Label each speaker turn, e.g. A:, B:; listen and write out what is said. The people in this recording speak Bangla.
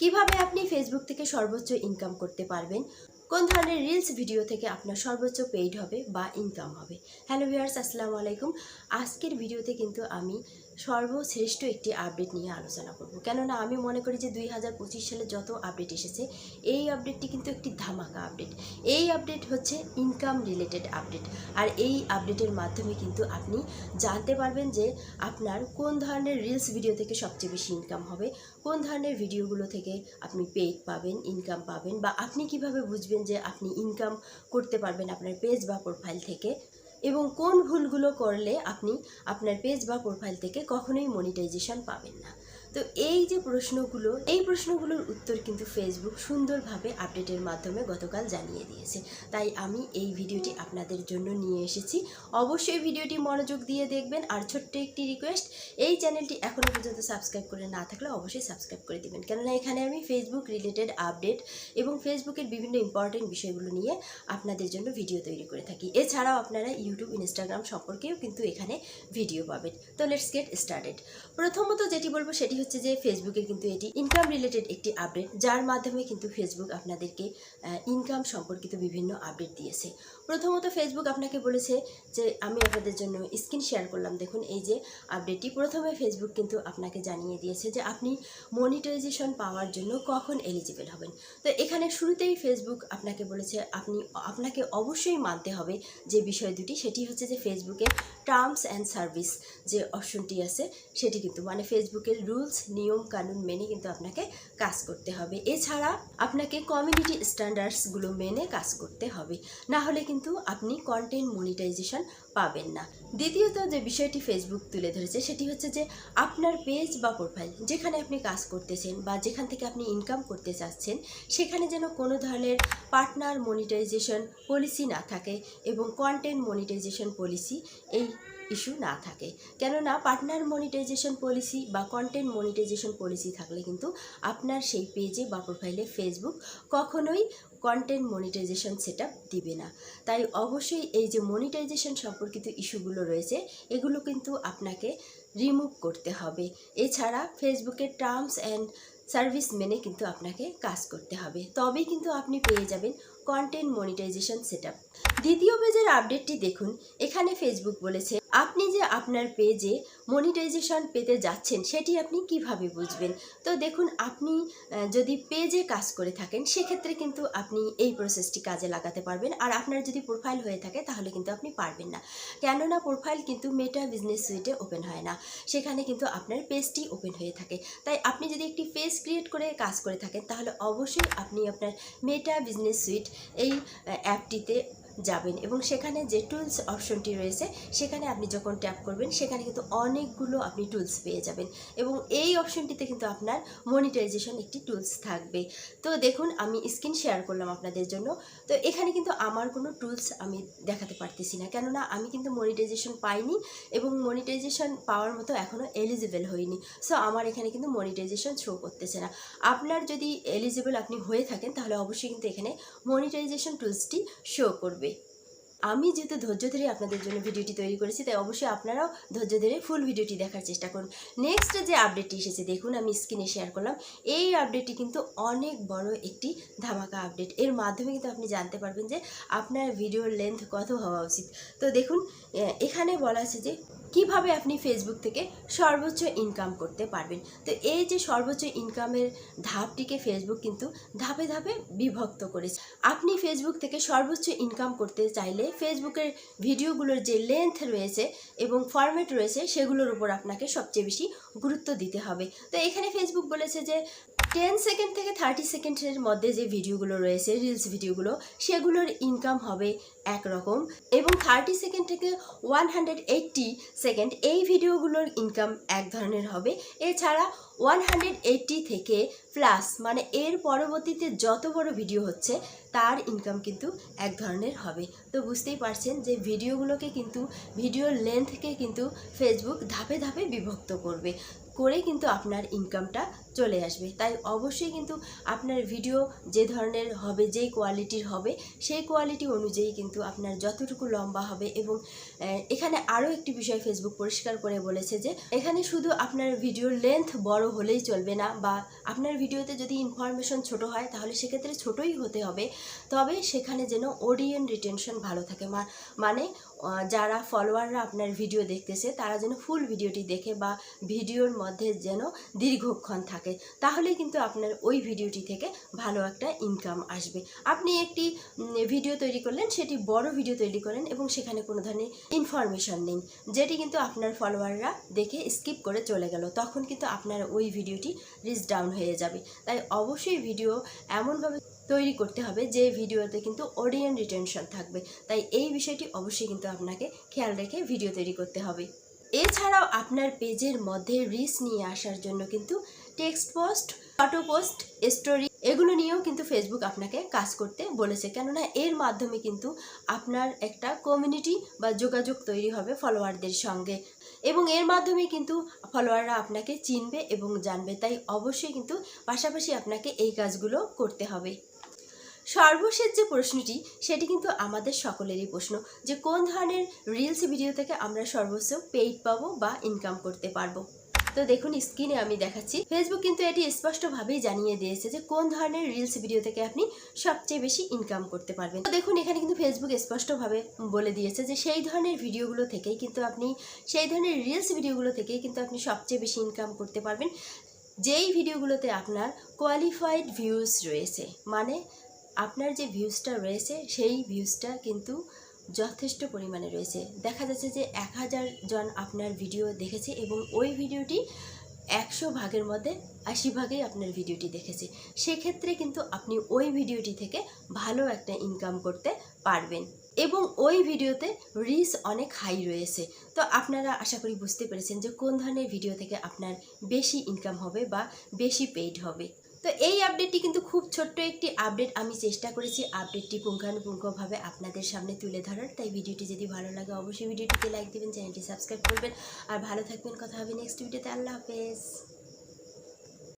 A: কীভাবে আপনি ফেসবুক থেকে সর্বোচ্চ ইনকাম করতে পারবেন? কোন ধরনের রিলস ভিডিও থেকে আপনার সর্বোচ্চ পেইড হবে বা ইনকাম হবে? হ্যালো ভিউয়ার্স আসসালামু আলাইকুম। আজকের ভিডিওতে কিন্তু আমি সর্বশ্রেষ্ঠ একটি আপডেট নিয়ে আলোচনা করব। কেননা আমি মনে করি যে দুই হাজার পঁচিশ সালে যত আপডেট এসেছে, এই আপডেটটি কিন্তু একটি ধামাকা আপডেট এই আপডেট হচ্ছে ইনকাম রিলেটেড আপডেট আর এই আপডেটের মাধ্যমে কিন্তু আপনি জানতে পারবেন যে আপনার কোন ধরনের রিলস ভিডিও থেকে সবচেয়ে বেশি ইনকাম হবে, কোন ধরনের ভিডিওগুলো থেকে আপনি পেইড পাবেন ইনকাম পাবেন, বা আপনি কীভাবে বুঝবেন যে আপনি ইনকাম করতে পারবেন আপনার পেজ বা প্রোফাইল থেকে। এবং কোন ভুলগুলো করলে আপনি আপনার পেজ বা প্রোফাইল থেকে কখনোই মনিটাইজেশন পাবেন না। তো এই যে প্রশ্নগুলো, এই প্রশ্নগুলোর উত্তর কিন্তু ফেসবুক সুন্দরভাবে আপডেটের মাধ্যমে গতকাল জানিয়ে দিয়েছে। তাই আমি এই ভিডিওটি আপনাদের জন্য নিয়ে এসেছি। অবশ্যই ভিডিওটি মনোযোগ দিয়ে দেখবেন। আর ছোট্ট একটি রিকোয়েস্ট এই চ্যানেলটি এখনও পর্যন্ত সাবস্ক্রাইব করে না থাকলে অবশ্যই সাবস্ক্রাইব করে দেবেন। কেননা এখানে আমি ফেসবুক রিলেটেড আপডেট এবং ফেসবুকের বিভিন্ন ইম্পর্টেন্ট বিষয়গুলো নিয়ে আপনাদের জন্য ভিডিও তৈরি করে থাকি। এছাড়াও আপনারা ইউটিউব ইনস্টাগ্রাম সম্পর্কেও কিন্তু এখানে ভিডিও পাবেন। তো লেটস গেট স্টার্টেড প্রথমত যেটি বলব সেটি হচ্ছে যে ফেসবুকের কিন্তু এটি ইনকাম রিলেটেড একটি আপডেট যার মাধ্যমে কিন্তু ফেসবুক আপনাদেরকে ইনকাম সম্পর্কিত বিভিন্ন আপডেট দিয়েছে। প্রথমত ফেসবুক আপনাকে বলেছে যে, আমি আপনাদের জন্য স্ক্রিন শেয়ার করলাম। দেখুন, এই যে আপডেটটি প্রথমে ফেসবুক কিন্তু আপনাকে জানিয়ে দিয়েছে যে, আপনি মনিটাইজেশন পাওয়ার জন্য কখন এলিজিবল হবেন। তো এখানে শুরুতেই ফেসবুক আপনাকে বলেছে, আপনি, আপনাকে অবশ্যই মানতে হবে যে বিষয় দুটি। সেটি হচ্ছে যে ফেসবুকের টার্মস অ্যান্ড সার্ভিস যে অপশনটি আছে, সেটি কিন্তু মানে ফেসবুকের রুলস নিয়ম, কানুন মেনে কিন্তু আপনাকে কাজ করতে হবে। এছাড়া আপনাকে কমিউনিটি স্ট্যান্ডার্ডসগুলো মেনে কাজ করতে হবে। না হলে কিন্তু আপনি কন্টেন্ট মনিটাইজেশন পাবেন না। দ্বিতীয়ত যে বিষয়টি ফেসবুক তুলে ধরেছে, সেটি হচ্ছে যে আপনার পেজ বা প্রোফাইল যেখানে আপনি কাজ করতেছেন বা যেখান থেকে আপনি ইনকাম করতে চাচ্ছেন, সেখানে যেন কোনো ধরনের পার্টনার মনিটাইজেশন পলিসি না থাকে এবং কন্টেন্ট মনিটাইজেশন পলিসি এই ইস্যু না থাকে। কেননা পার্টনার মনিটাইজেশন পলিসি বা কন্টেন্ট মনিটাইজেশন পলিসি থাকলে কিন্তু আপনার সেই পেজে বা প্রোফাইলে ফেসবুক কখনোই কন্টেন্ট মনিটাইজেশন সেট দিবে না। তাই অবশ্যই এই যে মনিটাইজেশন সম্পর্কিত ইস্যুগুলো রয়েছে, এগুলো কিন্তু আপনাকে রিমুভ করতে হবে। এছাড়া ফেসবুকের টার্মস অ্যান্ড সার্ভিস মেনে কিন্তু আপনাকে কাজ করতে হবে। তবেই কিন্তু আপনি পেয়ে যাবেন কন্টেন্ট মনিটাইজেশন সেট দ্বিতীয় পেজের আপডেটটি দেখুন। এখানে ফেসবুক বলেছে, আপনি যে আপনার পেজে মনিটাইজেশন পেতে যাচ্ছেন, সেটি আপনি কীভাবে বুঝবেন? তো দেখুন, আপনি যদি পেজে কাজ করে থাকেন, সেক্ষেত্রে কিন্তু আপনি এই প্রসেসটি কাজে লাগাতে পারবেন। আর আপনার যদি প্রোফাইল হয়ে থাকে, তাহলে কিন্তু আপনি পারবেন না। কেননা প্রোফাইল কিন্তু মেটা বিজনেস সুইটে ওপেন হয় না। সেখানে কিন্তু আপনার পেজটি ওপেন হয়ে থাকে। তাই আপনি যদি একটি পেজ ক্রিয়েট করে কাজ করে থাকেন তাহলে অবশ্যই আপনি আপনার মেটা বিজনেস সুইট এই অ্যাপটিতে যাবেন এবং সেখানে যে টুলস অপশনটি রয়েছে, সেখানে আপনি যখন ট্যাপ করবেন, সেখানে কিন্তু অনেকগুলো আপনি টুলস পেয়ে যাবেন এবং এই অপশনটিতে কিন্তু আপনার মনিটাইজেশন একটি টুলস থাকবে। তো দেখুন, আমি স্ক্রিন শেয়ার করলাম আপনাদের জন্য। তো এখানে কিন্তু আমার কোনো টুলস আমি দেখাতে পারতেছি না, কেননা আমি কিন্তু মনিটাইজেশন পাইনি এবং মনিটাইজেশন পাওয়ার মতো এখনও এলিজিবল হইনি। সো আমার এখানে কিন্তু মনিটাইজেশন শো করতেছে না। আপনার যদি এলিজিবল আপনি হয়ে থাকেন, তাহলে অবশ্যই কিন্তু এখানে মনিটাইজেশন টুলসটি শো করবে। আমি যেহেতু ধৈর্য ধরে আপনাদের জন্য ভিডিওটি তৈরি করেছি, তাই অবশ্যই আপনারাও ধৈর্য ধরে ফুল ভিডিওটি দেখার চেষ্টা করুন। নেক্সট যে আপডেটটি এসেছে, দেখুন আমি স্ক্রিনে শেয়ার করলাম। এই আপডেটটি কিন্তু অনেক বড় একটি ধামাকা আপডেট এর মাধ্যমে কিন্তু আপনি জানতে পারবেন যে আপনার ভিডিওর লেন্থ কত হওয়া উচিত। তো দেখুন এখানে বলা আছে যে কীভাবে আপনি ফেসবুক থেকে সর্বোচ্চ ইনকাম করতে পারবেন? তো এই যে সর্বোচ্চ ইনকামের ধাপটিকে ফেসবুক কিন্তু ধাপে ধাপে বিভক্ত করেছে। আপনি ফেসবুক থেকে সর্বোচ্চ ইনকাম করতে চাইলে ফেসবুকের ভিডিওগুলোর যে লেন্থ রয়েছে এবং ফরম্যাট রয়েছে, সেগুলোর উপর আপনাকে সবচেয়ে বেশি গুরুত্ব দিতে হবে। তো এখানে ফেসবুক বলেছে যে টেন সেকেন্ড থেকে থার্টি সেকেন্ডের মধ্যে যে ভিডিওগুলো রয়েছে রিলস ভিডিওগুলো সেগুলোর ইনকাম হবে একরকম এবং থার্টি সেকেন্ড থেকে ওয়ান হান্ড্রেড এইট্টি সেকেন্ড এই ভিডিওগুলোর ইনকাম এক ধরনের হবে। এছাড়া ওয়ান হান্ড্রেড থেকে প্লাস মানে এর পরবর্তীতে যত বড় ভিডিও হচ্ছে, তার ইনকাম কিন্তু এক ধরনের হবে। তো বুঝতেই পারছেন যে ভিডিওগুলোকে কিন্তু ভিডিওর লেন্থকে কিন্তু ফেসবুক ধাপে ধাপে বিভক্ত করবে, করে কিন্তু আপনার ইনকামটা চলে আসবে। তাই অবশ্যই কিন্তু আপনার ভিডিও যে ধরনের হবে যেই কোয়ালিটির হবে, সেই কোয়ালিটি অনুযায়ী কিন্তু আপনার যতটুকু লম্বা হবে এবং এখানে আরও একটি বিষয় ফেসবুক পরিষ্কার করে বলেছে যে, এখানে শুধু আপনার ভিডিওর লেন্থ বড় হলেই চলবে না বা আপনার ভিডিওতে যদি ইনফরমেশন ছোট হয়, তাহলে সেক্ষেত্রে ছোটই হতে হবে। তবে সেখানে যেন অডিয়েন্স রিটেনশন ভালো থাকে। মানে যারা ফলোয়াররা আপনার ভিডিও দেখতেছে, তারা যেন ফুল ভিডিওটি দেখে বা ভিডিওর মধ্যে যেন দীর্ঘক্ষণ থাকে। তাহলেই কিন্তু আপনার ওই ভিডিওটি থেকে ভালো একটা ইনকাম আসবে। আপনি একটি ভিডিও তৈরি করলেন, সেটি বড় ভিডিও তৈরি করেন এবং সেখানে কোনো ধরনের ইনফরমেশন নেই, যেটি কিন্তু আপনার ফলোয়াররা দেখে স্কিপ করে চলে গেল, তখন কিন্তু আপনার ওই ভিডিওটি রিচ ডাউন হয়ে যাবে। তাই অবশ্যই ভিডিও এমনভাবে তৈরি করতে হবে, যে ভিডিওতে কিন্তু অডিয়েন্স রিটেনশন থাকবে। তাই এই বিষয়টি অবশ্যই কিন্তু আপনাকে খেয়াল রেখে ভিডিও তৈরি করতে হবে। এছাড়াও আপনার পেজের মধ্যে রিচ নিয়ে আসার জন্য কিন্তু text post, photo post, story এগুলো নিয়েও কিন্তু ফেসবুক আপনাকে কাজ করতে বলেছে। কেননা এর মাধ্যমে কিন্তু আপনার একটা কমিউনিটি বা যোগাযোগ তৈরি হবে ফলোয়ারদের সঙ্গে। এবং এর মাধ্যমে কিন্তু ফলোয়াররা আপনাকে চিনবে এবং জানবে। তাই অবশ্যই কিন্তু পাশাপাশি আপনাকে এই কাজগুলো করতে হবে। সর্বশেষ যে প্রশ্নটি, সেটি কিন্তু আমাদের সকলেরই প্রশ্ন যে কোন ধরনের রিলস ভিডিও থেকে আমরা সর্বোচ্চ পেইড পাবো বা ইনকাম করতে পারব? তো দেখুন স্ক্রিনে আমি দেখাচ্ছি। ফেসবুক কিন্তু এটি স্পষ্টভাবেই জানিয়ে দিয়েছে যে কোন ধরনের রিলস ভিডিও থেকে আপনি সবচেয়ে বেশি ইনকাম করতে পারবেন। তো দেখুন, এখানে কিন্তু ফেসবুক স্পষ্টভাবে বলে দিয়েছে যে সেই ধরনের ভিডিওগুলো থেকেই কিন্তু আপনি, সেই ধরনের রিলস ভিডিওগুলো থেকেই কিন্তু আপনি সবচেয়ে বেশি ইনকাম করতে পারবেন। যেই ভিডিওগুলোতে আপনার কোয়ালিফাইড ভিউজ রয়েছে মানে আপনার যে ভিউজটা রয়েছে, সেই ভিউজটা কিন্তু যথেষ্ট পরিমাণে রয়েছে। দেখা যাচ্ছে যে এক হাজার জন আপনার ভিডিও দেখেছে এবং ওই ভিডিওটি একশো ভাগের মধ্যে আশি ভাগেই আপনার ভিডিওটি দেখেছে। সেক্ষেত্রে কিন্তু আপনি ওই ভিডিওটি থেকে ভালো একটা ইনকাম করতে পারবেন এবং ওই ভিডিওতে রিচ অনেক হাই রয়েছে। তো আপনারা আশা করি বুঝতে পেরেছেন যে কোন ধরনের ভিডিও থেকে আপনার বেশি ইনকাম হবে বা বেশি পেইড হবে। তো এই আপডেটটি কিন্তু খুব ছোট্ট একটি আপডেট আমি চেষ্টা করেছি আপডেটটি পুঙ্খানুপুঙ্খভাবে আপনাদের সামনে তুলে ধরার। তাই ভিডিওটি যদি ভালো লাগে, অবশ্যই ভিডিওটিতে লাইক দেবেন, চ্যানেলটি সাবস্ক্রাইব করবেন। আর ভালো থাকবেন। কথা হবে নেক্সট ভিডিওতে আল্লাহ হাফেজ।